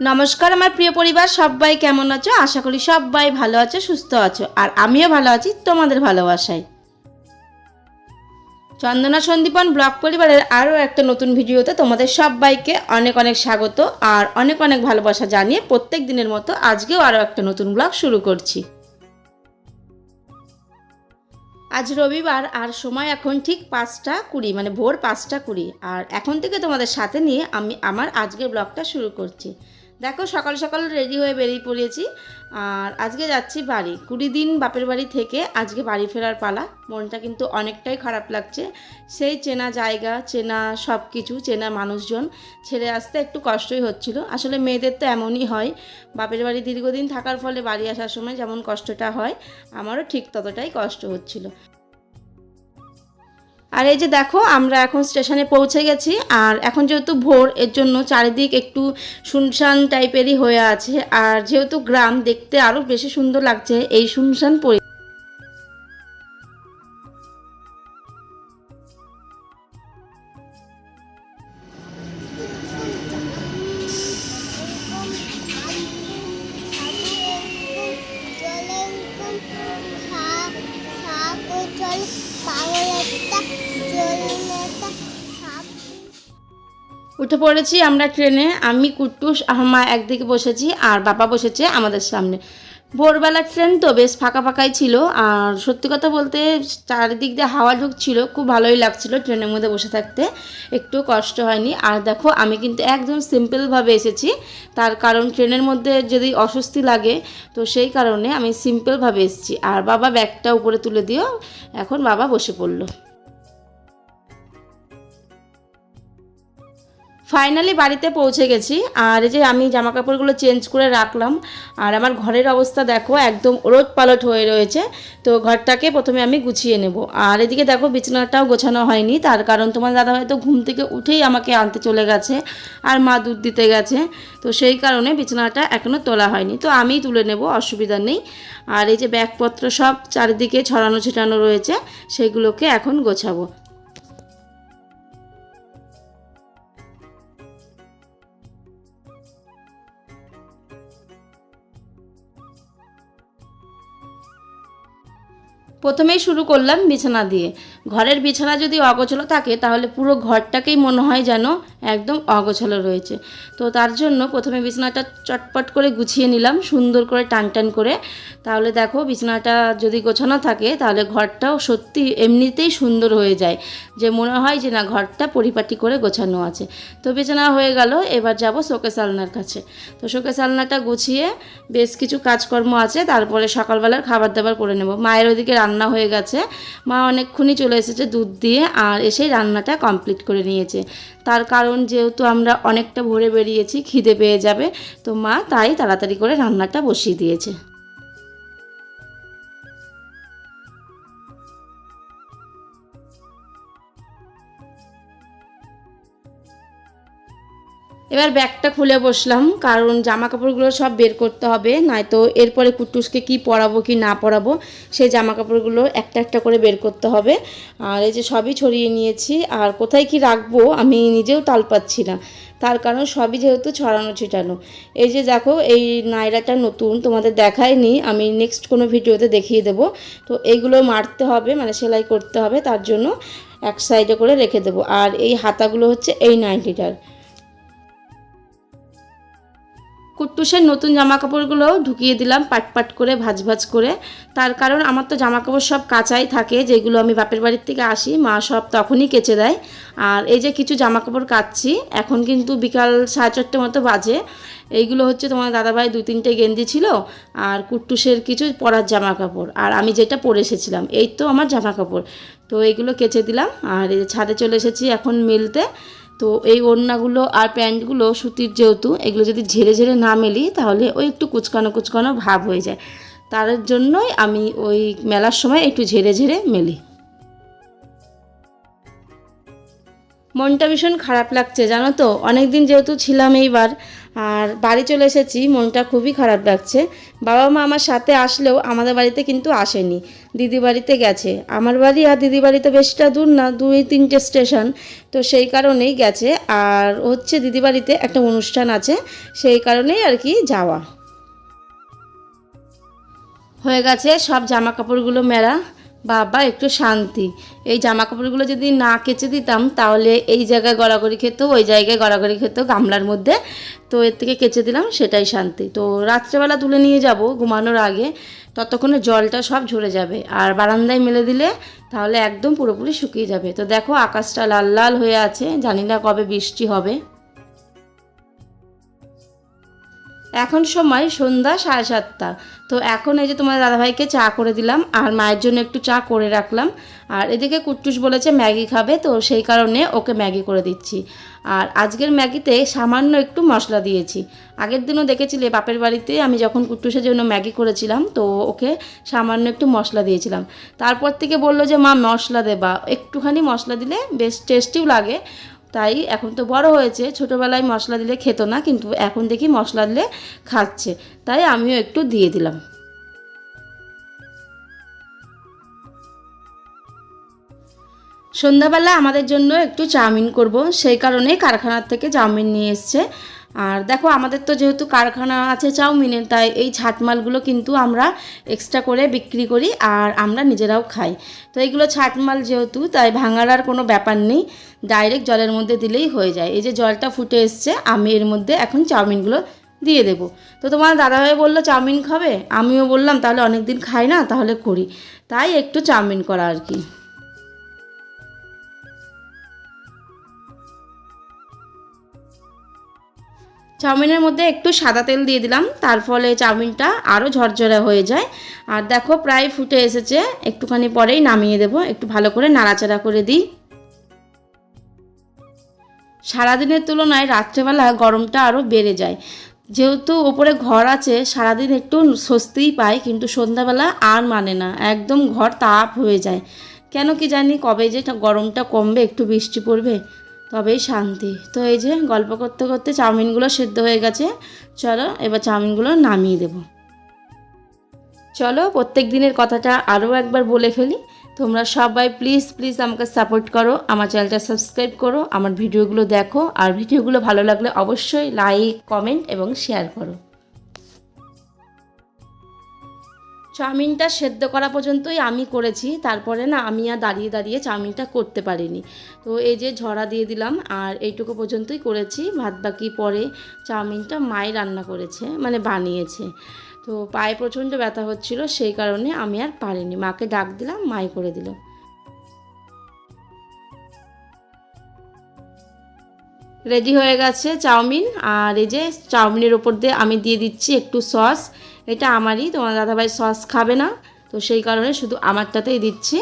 নমস্কার আমার প্রিয় পরিবার, সবাই কেমন আছো? আশা করি সবাই ভালো আছো, সুস্থ আছো। আর আমিও ভালো আছি, তোমাদের ভালোবাসায়। চন্দনা সন্দীপন ব্লগ পরিবারের আরও একটা নতুন ভিডিওতে তোমাদের সবাইকে অনেক অনেক স্বাগত আর অনেক অনেক ভালোবাসা জানিয়ে প্রত্যেক দিনের মতো আজকেও আরও একটা নতুন ব্লগ শুরু করছি। আজ রবিবার আর সময় এখন ঠিক পাঁচটা কুড়ি মানে ভোর পাঁচটা কুড়ি। আর এখন থেকে তোমাদের সাথে নিয়ে আমি আমার আজকের ব্লগটা শুরু করছি। দেখো সকাল সকাল রেডি হয়ে বেরিয়ে পড়েছি। আর আজকে যাচ্ছি বাড়ি। কুড়ি দিন বাপের বাড়ি থেকে আজকে বাড়ি ফেরার পালা। মনটা কিন্তু অনেকটাই খারাপ লাগছে। সেই চেনা জায়গা, চেনা সব কিছু চেনা মানুষজন, ছেড়ে আসতে একটু কষ্টই হচ্ছিল। আসলে মেয়েদের তো এমনই হয়, বাপের বাড়ি দীর্ঘদিন থাকার ফলে বাড়ি আসার সময় যেমন কষ্টটা হয়, আমারও ঠিক ততটাই কষ্ট হচ্ছিল। আর এই যে দেখো, আমরা এখন স্টেশনে পৌঁছে গেছি, আর এখন যেহেতু ভোর, এর জন্য চারিদিক একটু শুনশান টাইপেরই হয়ে আছে। আর যেহেতু গ্রাম, দেখতে আরও বেশি সুন্দর লাগছে এই শুনশান পরি উঠে পড়েছি আমরা ট্রেনে। আমি, কুট্টুস, আহমা একদিকে বসেছি আর বাবা বসেছে আমাদের সামনে। ভোরবেলার ট্রেন তো বেশ ফাঁকা ফাঁকাই ছিল। আর সত্যি কথা বলতে চারিদিক দিয়ে হাওয়া ঢুকছিল, খুব ভালোই লাগছিল ট্রেনের মধ্যে বসে থাকতে। একটু কষ্ট হয়নি। আর দেখো, আমি কিন্তু একদম সিম্পলভাবে এসেছি। তার কারণ ট্রেনের মধ্যে যদি অস্বস্তি লাগে, তো সেই কারণে আমি সিম্পলভাবে এসেছি। আর বাবা ব্যাগটা উপরে তুলে দিও এখন বাবা বসে পড়ল। ফাইনালি বাড়িতে পৌঁছে গেছি। আর এই যে আমি জামা কাপড়গুলো চেঞ্জ করে রাখলাম, আর আমার ঘরের অবস্থা দেখো একদম ওলট পালট হয়ে রয়েছে, তো ঘরটাকে প্রথমে আমি গুছিয়ে নেব। আর এদিকে দেখো বিছানাটাও গোছানো হয়নি, তার কারণ তোমার দাদা হয়তো ঘুম থেকে উঠেই আমাকে আনতে চলে গেছে আর মা দুধ দিতে গেছে, তো সেই কারণে বিছানাটা এখনও তোলা হয়নি। তো আমিই তুলে নেব, অসুবিধা নেই। আর এই যে ব্যাগপত্র সব চারিদিকে ছড়ানো ছিটানো রয়েছে, সেগুলোকে এখন গোছাবো। প্রথমেই শুরু করলাম বিছানা দিয়ে। ঘরের বিছানা যদি অগোছলো থাকে, তাহলে পুরো ঘরটাকেই মনে হয় যেন একদম অগোছালো রয়েছে। তো তার জন্য প্রথমে বিছানাটা চটপট করে গুছিয়ে নিলাম, সুন্দর করে টান টান করে। তাহলে দেখো বিছানাটা যদি গোছানো থাকে, তাহলে ঘরটাও সত্যি এমনিতেই সুন্দর হয়ে যায়। যে মনে হয় যে না, ঘরটা পরিপাটি করে গোছানো আছে। তো বিছানা হয়ে গেল, এবার যাব শোকেস আলনার কাছে। তো শোকেস আলনাটা গুছিয়ে বেশ কিছু কাজকর্ম আছে, তারপরে সকালবেলার খাবার দাবার করে নেব। মায়ের ওদিকে রান্না হয়ে গেছে। মা অনেকক্ষণই চলে এসেছে দুধ দিয়ে, আর এসেই রান্নাটা কমপ্লিট করে নিয়েছে। তার কারণ যেহেতু আমরা অনেকটা ভরে বেরিয়েছি, খিদে পেয়ে যাবে। তো মা তাই তাড়াতাড়ি করে রান্নাটা বসিয়ে দিয়েছে। এবার ব্যাগটা খুলে বসলাম, কারণ জামা কাপড়গুলো সব বের করতে হবে, নয়তো এরপরে কুট্টুসকে কি পরাবো, কি না পরাবো, সেই জামা কাপড়গুলো একটা একটা করে বের করতে হবে। আর এই যে সবই ছড়িয়ে নিয়েছি, আর কোথায় কি রাখব আমি নিজেও তাল পাচ্ছি না। তার কারণ সবই যেহেতু ছড়ানো ছিটানো। এই যে দেখো, এই নায়রাটা নতুন, তোমাদের দেখায়নি, আমি নেক্সট কোনো ভিডিওতে দেখিয়ে দেবো। তো এইগুলো মারতে হবে মানে সেলাই করতে হবে, তার জন্য এক সাইডে করে রেখে দেবো। আর এই হাতাগুলো হচ্ছে এই নাইনটিটার কুট্টুসের নতুন জামা কাপড়গুলো ঢুকিয়ে দিলাম পাট পাট করে, ভাজ ভাজ করে। তার কারণ আমার তো জামা কাপড় সব কাঁচাই থাকে, যেগুলো আমি বাপের বাড়ির থেকে আসি, মা সব তখনই কেচে দেয়। আর এই যে কিছু জামা কাপড় কাচ্ছি, এখন কিন্তু বিকাল সাড়ে চারটে মতো বাজে। এইগুলো হচ্ছে তোমার দাদাভাই দু তিনটে গেঞ্জি ছিল আর কুট্টুসের কিছু পরার জামা কাপড় আর আমি যেটা পরে এসেছিলাম, এই তো আমার জামা কাপড় তো এইগুলো কেচে দিলাম, আর এই ছাদে চলে এসেছি এখন মিলতে। তো এই ওড়নাগুলো আর প্যান্টগুলো, সুতির যেহেতু, এগুলো যদি ঝেড়ে ঝেড়ে না মেলি, তাহলে ওই একটু কুচকানো কুচকানো ভাব হয়ে যায়। তার জন্যই আমি ওই মেলার সময় একটু ঝেড়ে ঝেড়ে মেলি। মনটা ভীষণ খারাপ লাগছে, জানো তো? অনেক দিন যেহেতু ছিলাম এইবার, আর বাড়ি চলে এসেছি, মনটা খুবই খারাপ লাগছে। বাবা মা আমার সাথে আসলেও আমাদের বাড়িতে কিন্তু আসেনি, দিদি বাড়িতে গেছে। আমার বাড়ি আর দিদি বাড়িতে বেশিটা দূর না, দুই তিনটে স্টেশন, তো সেই কারণেই গেছে। আর হচ্ছে দিদি বাড়িতে একটা অনুষ্ঠান আছে, সেই কারণেই আর কি যাওয়া। হয়ে গেছে সব জামা কাপড়গুলো মেলা বাবা, একটু শান্তি। এই জামা কাপড়গুলো যদি না কেচে দিতাম, তাহলে এই জায়গায় গড়াগড়ি খেত, ওই জায়গায় গড়াগড়ি খেত, গামলার মধ্যে। তো এর থেকে কেচে দিলাম, সেটাই শান্তি। তো রাত্রেবেলা তুলে নিয়ে যাব ঘুমানোর আগে। ততক্ষণে জলটা সব ঝরে যাবে। আর বারান্দায় মেলে দিলে, তাহলে একদম পুরোপুরি শুকিয়ে যাবে। তো দেখো, আকাশটা লাল লাল হয়ে আছে। জানি না কবে বৃষ্টি হবে। এখন সময় সন্ধ্যা সাড়ে সাতটা। তো এখন এই যে তোমার দাদাভাইকে চা করে দিলাম, আর মায়ের জন্য একটু চা করে রাখলাম। আর এদিকে কুট্টুস বলেছে ম্যাগি খাবে, তো সেই কারণে ওকে ম্যাগি করে দিচ্ছি। আর আজকের ম্যাগিতে সামান্য একটু মশলা দিয়েছি। আগের দিনও দেখেছিলে বাপের বাড়িতে আমি যখন কুট্টুসের জন্য ম্যাগি করেছিলাম, তো ওকে সামান্য একটু মশলা দিয়েছিলাম। তারপর থেকে বলল যে, মা, মশলা দেবা। একটুখানি মশলা দিলে বেশ টেস্টিও লাগে। তাই এখন তো বড় হয়েছে। ছোটোবেলায় মশলা দিলে খেত না, কিন্তু এখন দেখি মশলা দিলে খাচ্ছে। তাই আমিও একটু দিয়ে দিলাম। সন্ধ্যাবেলা আমাদের জন্য একটু চাউমিন করব। সেই কারণে কারখানার থেকে চাউমিন নিয়ে এসছে। আর দেখো, আমাদের তো যেহেতু কারখানা আছে চাউমিনের, তাই এই ছাটমালগুলো কিন্তু আমরা এক্সট্রা করে বিক্রি করি আর আমরা নিজেরাও খাই। তো এইগুলো ছাটমাল যেহেতু, তাই ভাঙার আর কোনো ব্যাপার নেই। ডাইরেক্ট জলের মধ্যে দিলেই হয়ে যায়। এই যে জলটা ফুটে এসছে, আমি এর মধ্যে এখন চাউমিনগুলো দিয়ে দেব। তো তোমার দাদাভাই বলল, চাউমিন খাবে? আমিও বললাম, তাহলে অনেক দিন খাই না, তাহলে করি। তাই একটু চাউমিন করা আর কি। চাউমিনের মধ্যে একটু সাদা তেল দিয়ে দিলাম, তার ফলে চাউমিনটা আরও ঝরঝরে হয়ে যায়। আর দেখো, প্রায় ফুটে এসেছে, একটুখানি পরেই নামিয়ে দেব, একটু ভালো করে নাড়াচাড়া করে দিই। সারাদিনের তুলনায় রাত্রেবেলা গরমটা আরও বেড়ে যায়। যেহেতু ওপরে ঘর আছে, সারাদিন একটু স্বস্তিই পায় কিন্তু সন্ধ্যাবেলা আর মানে না, একদম ঘর তাপ হয়ে যায়। কেন কি জানি কবে যে গরমটা কমবে, একটু বৃষ্টি পড়বে তবেই শান্তি। তো এই যে গল্প করতে করতে চাউমিনগুলো সেদ্ধ হয়ে গেছে। চলো, এবার চাউমিনগুলো নামিয়ে দেব। চলো, প্রত্যেক দিনের কথাটা আরও একবার বলে ফেলি। তোমরা সবাই প্লিজ প্লিজ আমাকে সাপোর্ট করো। আমার চ্যানেলটা সাবস্ক্রাইব করো। আমার ভিডিওগুলো দেখো। আর ভিডিওগুলো ভালো লাগলে অবশ্যই লাইক কমেন্ট এবং শেয়ার করো। চাউমিনটা সেদ্ধ করা পর্যন্তই আমি করেছি, তারপরে না আমি আর দাঁড়িয়ে দাঁড়িয়ে চাউমিনটা করতে পারিনি। তো এই যে ঝরা দিয়ে দিলাম, আর এইটুকু পর্যন্তই করেছি, ভাত বাকি পরে চাউমিনটা মাই রান্না করেছে মানে বানিয়েছে। তো পায়ে প্রচণ্ড ব্যথা হচ্ছিল, সেই কারণে আমি আর পারিনি। মাকে ডাক দিলাম, মাই করে দিল। রেডি হয়ে গেছে চাউমিন, আর এই যে চাউমিনের ওপর দিয়ে আমি দিয়ে দিচ্ছি একটু সস। এটা আমারই, তোমার দাদাভাই সস খাবে না, তো সেই কারণে শুধু আমারটাতেই দিচ্ছি।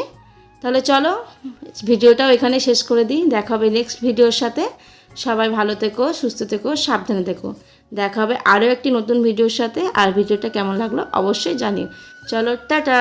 তাহলে চলো, ভিডিওটাও এখানে শেষ করে দিই, দেখা হবে নেক্সট ভিডিওর সাথে। সবাই ভালো থেকো, সুস্থ থেকো, সাবধানে থেকো। দেখা হবে আরও একটি নতুন ভিডিওর সাথে, আর ভিডিওটা কেমন লাগল অবশ্যই জানিও। চলো, টাটা!